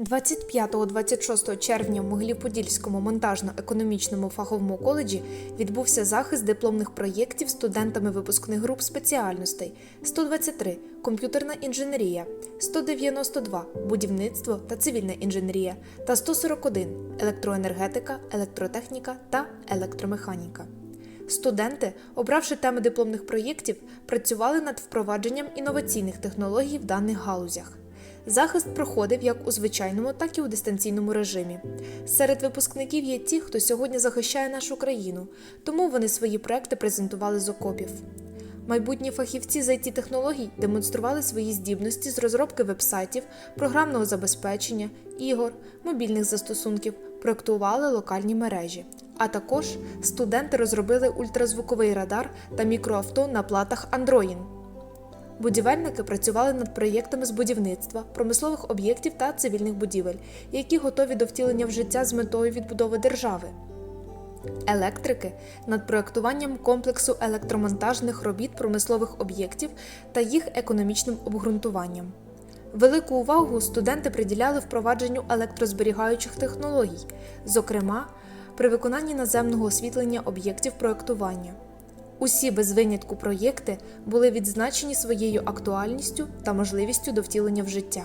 25-26 червня в Могилів-Подільському монтажно-економічному фаховому коледжі відбувся захист дипломних проєктів студентами випускних груп спеціальностей 123 комп'ютерна інженерія, 192 будівництво та цивільна інженерія та 141 електроенергетика, електротехніка та електромеханіка. Студенти, обравши теми дипломних проєктів, працювали над впровадженням інноваційних технологій в даних галузях. Захист проходив як у звичайному, так і у дистанційному режимі. Серед випускників є ті, хто сьогодні захищає нашу країну, тому вони свої проекти презентували з окопів. Майбутні фахівці з it технологій демонстрували свої здібності з розробки вебсайтів, програмного забезпечення, ігор, мобільних застосунків, проектували локальні мережі. А також студенти розробили ультразвуковий радар та мікроавто на платах Android. Будівельники працювали над проєктами з будівництва, промислових об'єктів та цивільних будівель, які готові до втілення в життя з метою відбудови держави. Електрики над проектуванням комплексу електромонтажних робіт промислових об'єктів та їх економічним обґрунтуванням. Велику увагу студенти приділяли впровадженню електрозберігаючих технологій, зокрема при виконанні наземного освітлення об'єктів проектування. Усі без винятку проєкти були відзначені своєю актуальністю та можливістю до втілення в життя.